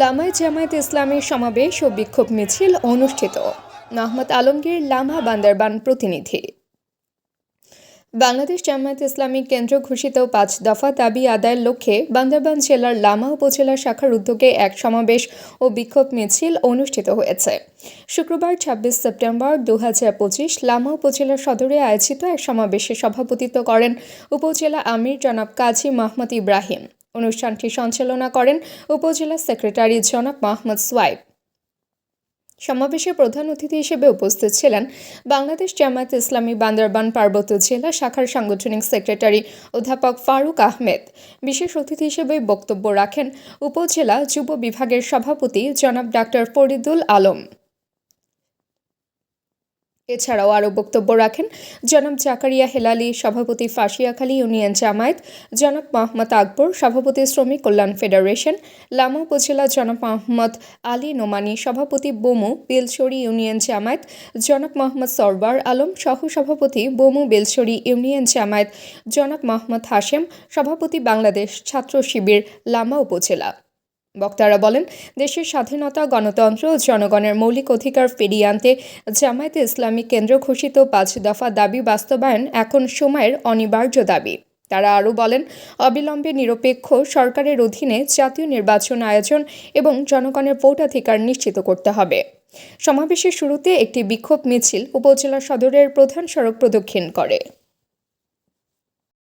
লামায় জামায়াত ইসলামী সমাবেশ ও বিক্ষোভ মিছিল অনুষ্ঠিত। মোহাম্মদ আলমগীর লামা বান্দারবান প্রতিনিধি। বাংলাদেশ জামায়াত ইসলামী কেন্দ্র ঘোষিত পাঁচ দফা দাবি আদায়ের লক্ষ্যে বান্দরবান জেলার লামা উপজেলা শাখার উদ্যোগে এক সমাবেশ ও বিক্ষোভ মিছিল অনুষ্ঠিত হয়েছে। শুক্রবার, ছাব্বিশ সেপ্টেম্বর দু পঁচিশ লামা উপজেলা সদরে আয়োজিত এক সমাবেশে সভাপতিত্ব করেন উপজেলা আমির জনাব কাজী মাহমুদ ইব্রাহিম। অনুষ্ঠানটি সঞ্চালনা করেন উপজেলা সেক্রেটারি জনাব মাহমুদ সোয়াইব। সমাবেশে প্রধান অতিথি হিসেবে উপস্থিত ছিলেন বাংলাদেশ জামায়াত ইসলামী বান্দরবান পার্বত্য জেলা শাখার সাংগঠনিক সেক্রেটারি অধ্যাপক ফারুক আহমেদ। বিশেষ অতিথি হিসেবে বক্তব্য রাখেন উপজেলা যুব বিভাগের সভাপতি জনাব ডাক্তার ফরিদুল আলম। এছাড়াও আরও বক্তব্য রাখেন, জনাব জাকারিয়া হেলালি, সভাপতি ফাঁসিয়াখালী, ইউনিয়ন জামায়াত, জনাব মোহাম্মদ আকবর, সভাপতি শ্রমিক কল্যাণ ফেডারেশন, লামা উপজেলা জনাব মোহাম্মদ আলী নোমানি, সভাপতি বোমু বেলছড়ি, ইউনিয়ন জামায়াত, জনাব মোহাম্মদ সরবার আলম সহ সভাপতি বোমু বেলছড়ি, ইউনিয়ন জামায়াত, জনাব মোহাম্মদ হাশেম, সভাপতি বাংলাদেশ ছাত্র শিবির, লামা উপজেলা। বক্তারা বলেন, দেশের স্বাধীনতা, গণতন্ত্র ও জনগণের মৌলিক অধিকার ফিরিয়ে আনতে জামায়াতে ইসলামী কেন্দ্র ঘোষিত পাঁচ দফা দাবি বাস্তবায়ন এখন সময়ের অনিবার্য দাবি। তারা আরও বলেন, অবিলম্বে নিরপেক্ষ সরকারের অধীনে জাতীয় নির্বাচন আয়োজন এবং জনগণের ভোটাধিকার নিশ্চিত করতে হবে। সমাবেশের শুরুতে একটি বিক্ষোভ মিছিল উপজেলা সদরের প্রধান সড়ক প্রদক্ষিণ করে।